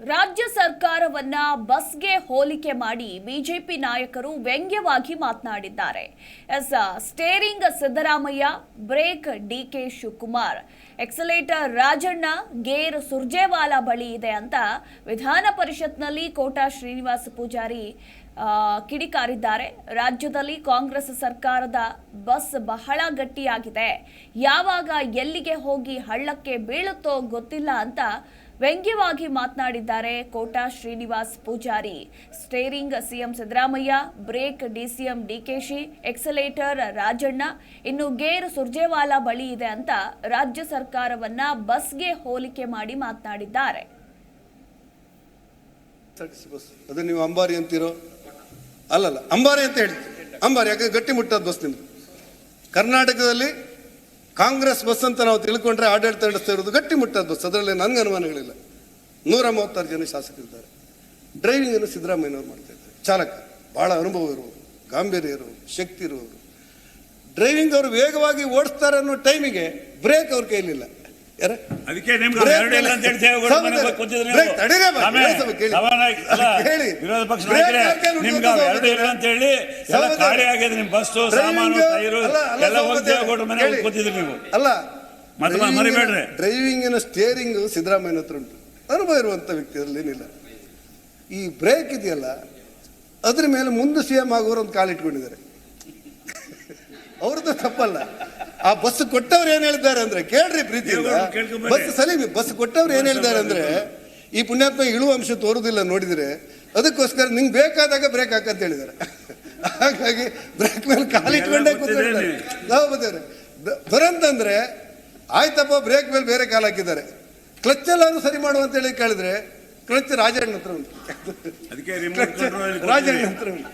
ರಾಜ್ಯ ಸರ್ಕಾರವನ್ನ ಬಸ್ಗೆ ಹೋಲಿಕೆ ಮಾಡಿ ಬಿಜೆಪಿ ನಾಯಕರು ವ್ಯಂಗ್ಯವಾಗಿ ಮಾತನಾಡಿದ್ದಾರೆ. Yes, steering Siddaramaiah, brake DK Shivakumar, accelerator Rajanna, gear Surjewala ಬಳಿ ಇದೆ ಅಂತ ವಿಧಾನ ಪರಿಷತ್ನಲ್ಲಿ ಕೋಟಾ ಶ್ರೀನಿವಾಸ ಪೂಜಾರಿ ಕಿಡಿಕಾರಿದ್ದಾರೆ. ರಾಜ್ಯದಲ್ಲಿ ಕಾಂಗ್ರೆಸ್ ಸರ್ಕಾರದ ಬಸ್ ಬಹಳ ಗಟ್ಟಿಯಾಗಿದೆ. ಯಾವಾಗ ಎಲ್ಲಿಗೆ ಹೋಗಿ ಹಳ್ಳಕ್ಕೆ ಬೀಳುತ್ತೋ ಗೊತ್ತಿಲ್ಲ ಅಂತ ವ್ಯಂಗ್ಯವಾಗಿ ಮಾತನಾಡಿದ್ದಾರೆ Kota Srinivas Poojary. Steering CM Siddaramaiah, brake DCM DKShi, accelerator Rajanna. ಇನ್ನು ಗೇರ್ ಸುರ್ಜೇವಾಲಾ ಬಳಿ ಇದೆ ಅಂತ ರಾಜ್ಯ ಸರ್ಕಾರವನ್ನ ಬಸ್ಗೆ ಹೋಲಿಕೆ ಮಾಡಿ ಮಾತನಾಡಿದ್ದಾರೆ. ಅದು ನೀವು ಅಂಬಾರಿ ಅಂತೀರೋ? ಅಲ್ಲಲ್ಲ, ಅಂಬಾರಿ ಅಂತ ಹೇಳಿ ಅಂಬಾರಿ ಯಾಕೆ ಗಟ್ಟಿ ಮುಟ್ಟದ ಬಸ್ ನಿಮ್ದು. ಕರ್ನಾಟಕದಲ್ಲಿ ಕಾಂಗ್ರೆಸ್ ಬಸ್ ಅಂತ ನಾವು ತಿಳ್ಕೊಂಡ್ರೆ ಆಡಳಿತ ನಡೆಸ್ತಾ ಇರೋದು ಗಟ್ಟಿ ಮುಟ್ಟದ ಬಸ್. ಅದರಲ್ಲಿ ನನಗೆ ಅನುಮಾನಗಳಿಲ್ಲ. ನೂರ ಮೂವತ್ತಾರು ಜನ ಶಾಸಕರಿದ್ದಾರೆ. ಡ್ರೈವಿಂಗ್ ಅನ್ನು ಸಿದ್ದರಾಮಯ್ಯನವ್ರು ಮಾಡ್ತಾ ಇದ್ದಾರೆ. ಚಾಲಕ ಬಹಳ ಅನುಭವ ಇರುವವರು ಗಾಂಭೀರ್ಯ ಇರುವವರು ಶಕ್ತಿ ಇರುವವರು ಡ್ರೈವಿಂಗ್ ಅವರು ವೇಗವಾಗಿ ಓಡಿಸ್ತಾರೆ ಅನ್ನೋ ಟೈಮಿಗೆ ಬ್ರೇಕ್ ಅವ್ರ ಕೈಲಿಲ್ಲ. ಅದಕ್ಕೆ ನಿಮ್ಗೆ ಎರಡು ಇಲ್ಲ ಅಂತ ಕೇಳಿ. ವಿರೋಧ ಪಕ್ಷ ನಿಮ್ಗೆ ಎರಡು ಇಲ್ಲ ಅಂತ ಹೇಳಿ ಎಲ್ಲ. ಖಾಲಿ ಆಗಿದೆ ಬಸ್ಸು ಸಾಮಾನು ಟೈರು ಸಿದ್ದರಾಮಯ್ಯ ಎಲ್ಲ. ಕೂತಿದ್ರಿ ನೀವು ಅಲ್ಲ ಮತ್ತೆ ಮರಿಬೇಡ್ರಿ. ಡ್ರೈವಿಂಗಿನ ಸ್ಟೇರಿಂಗ್ ಸಿದ್ದರಾಮಯ್ಯನ ಹತ್ರ ಉಂಟು ಅನುಭವ ಇರುವಂತ ವ್ಯಕ್ತಿ ಅದ್ರಲ್ಲಿ ಏನಿಲ್ಲ ಈ ಬ್ರೇಕ್ ಇದೆಯಲ್ಲ ಅದ್ರ ಮೇಲೆ ಮುಂದೆ ಸಿ ಎಂ ಆಗೋರು ಒಂದು ಕಾಲಿಟ್ಕೊಂಡಿದ್ದಾರೆ ಅವ್ರದ್ದು ತಪ್ಪಲ್ಲ ಆ ಬಸ್ ಕೊಟ್ಟವ್ರು ಏನ್ ಹೇಳಿದ್ದಾರೆ ಅಂದ್ರೆ ಕೇಳ್ರಿ ಪ್ರೀತಿ. ಬಸ್ ಸಲೀಮಿ ಬಸ್ ಕೊಟ್ಟವ್ರು ಏನ್ ಹೇಳಿದ್ದಾರೆ ಅಂದ್ರೆ ಈ ಪುಣ್ಯಾತ್ಮ ಇಳುವ ಅಂಶ ತೋರುದಿಲ್ಲ ನೋಡಿದ್ರೆ ಅದಕ್ಕೋಸ್ಕರ ನಿಂಗೆ ಬೇಕಾದಾಗ ಬ್ರೇಕ್ ಹಾಕಂತ ಹೇಳಿದ್ದಾರೆ. ಹಾಗಾಗಿ ಬ್ರೇಕ್ ಮೇಲೆ ಕಾಲಿಟ್ಕೊಂಡೇ ಕೂತ್ಕೊಂಡಿದ್ದಾರೆ. ನಾವು ದುರಂತ ಅಂದ್ರೆ ಆಯ್ತಪ್ಪ ಬ್ರೇಕ್ ಮೇಲೆ ಬೇರೆ ಕಾಲ್ ಹಾಕಿದ್ದಾರೆ. ಕ್ಲಚ್ ಎಲ್ಲಾರು ಸರಿ ಮಾಡು ಅಂತ ಹೇಳಿ ಕೇಳಿದ್ರೆ ಕ್ಲಚ್ ರಾಜಣ್ಣ ಹತ್ರ ಉಂಟು. ರಾಜಣ್ಣ ಹತ್ರ ಉಂಟು.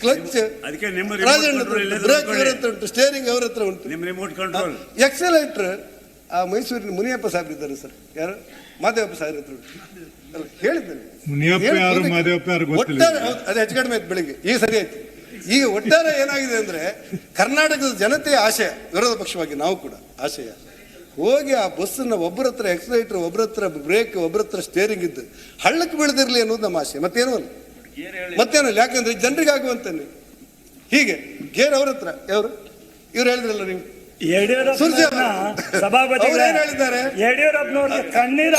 ಕ್ಲಚ್ ಅದಕ್ಕೆ ನಿಮ್ಮ ರಾಜಣ್ಣ ಬ್ರೇಕ್ ಅವ್ರ. ಹತ್ರ ಉಂಟು ಸ್ಟೇರಿಂಗ್ ಅವ್ರ ಹತ್ರ ಉಂಟು. ನಿಮ್ಮ ರಿಮೋಟ್ ಕಂಟ್ರೋಲ್ ಎಕ್ಸಲೆಂಟ್ರ್ ಆ ಮೈಸೂರಿನ ಮುನಿಯಪ್ಪ ಸಾಹೇಬ್ ಇದ್ದಾರೆ ಸರ್. ಯಾರು? ಮಾದೇವಪ್ಪ ಸಾಹೇಬ್ ಹತ್ರ ಉಂಟು. ಅಲ್ಲ ಹೇಳಿದ್ದೇನೆ. ಮುನಿಯಪ್ಪ ಯಾರು, ಹೇಳಿ- ಮಾದೇವಪ್ಪ ಯಾರು ಗೊತ್ತಿಲ್ಲ. ಒಟ್ಟಾರೆ ಅದು ಹೆಚ್ಚು ಕಡಿಮೆ ಆಯ್ತು ಬೆಳಿಗ್ಗೆ. ಈಗ ಸರಿ ಆಯ್ತು. ಈಗ ಒಟ್ಟಾರೆ ಏನಾಗಿದೆ ಅಂದ್ರೆ ಕರ್ನಾಟಕದ ಜನತೆಯ ಆಶಯ ವಿರೋಧ ಪಕ್ಷವಾಗಿ ನಾವು ಕೂಡ ಆಶಯ. ಹೋಗಿ ಆ ಬಸ್ಸನ್ನ ಒಬ್ಬರ ಹತ್ರ ಎಕ್ಸಲೈಟರ್ ಒಬ್ಬರ ಹತ್ರ ಬ್ರೇಕ್ ಒಬ್ಬರ ಹತ್ರ ಸ್ಟೇರಿಂಗ್ ಇದ್ದು ಹಳ್ಳಕ್ಕೆ ಬೀಳದಿರ್ಲಿ ಅನ್ನೋದು ನಮ್ಮ ಆಶೆ ಮತ್ತೇನೂ ಅಲ್ಲ. ಮತ್ತೇನೂ ಇಲ್ಲ ಯಾಕಂದ್ರೆ ಜನರಿಗೆ ಆಗುವಂತಾನೆ ಹೀಗೆ ಗೇರ್ ಅವ್ರ ಹತ್ರ ಯಾರು ಇವ್ರು ಹೇಳಿದ್ರಲ್ಲ ನೀವು? ಯಡಿಯೂರಪ್ಪನವ್ರಿಗೆ ಕಣ್ಣೀರು.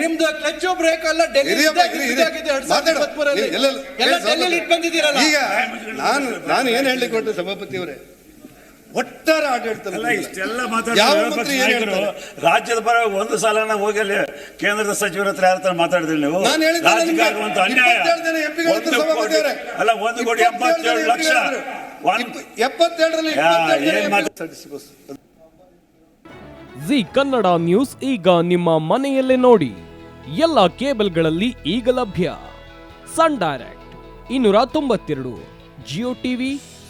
ನಿಮ್ದು ಕ್ಲಚ್ಚು ಬ್ರೇಕ್ ಅಲ್ಲ ಡೆಲ್ಲಿ ಈಗ ನಾನು ನಾನು ಏನ್ ಹೇಳಿ ಕೊಟ್ಟೆ ಸಭಾಪತಿ ಅವರೇ ಒಟ್ಟಾರೆ ಆಡಳಿತ ಇಷ್ಟೆಲ್ಲ? ರಾಜ್ಯದ ಪರ ಒಂದು ಸಲ ಹೋಗಿ ಅಲ್ಲಿ ಕೇಂದ್ರದ ಸಚಿವರ ಹತ್ರ ಯಾರ ಮಾತಾಡಿದ್ರಿ ನೀವು ಅನ್ಯಾಯ. ಅಲ್ಲ ಒಂದು ಕೋಟಿ ಎಪ್ಪತ್ತೇಳು ಲಕ್ಷ ಎಪ್ಪತ್ತೆರಡರಲ್ಲಿ ಏನ್. ಜಿ ಕನ್ನಡ ನ್ಯೂಸ್ ಈಗ ನಿಮ್ಮ ಮನೆಯಲ್ಲೇ ನೋಡಿ ಎಲ್ಲ ಕೇಬಲ್ಗಳಲ್ಲಿ ಈಗ ಲಭ್ಯ ಸನ್ ಡೈರೆಕ್ಟ್ ಇನ್ನೂರ ತೊಂಬತ್ತೆರಡು ಜಿಯೋ ಟಿವಿ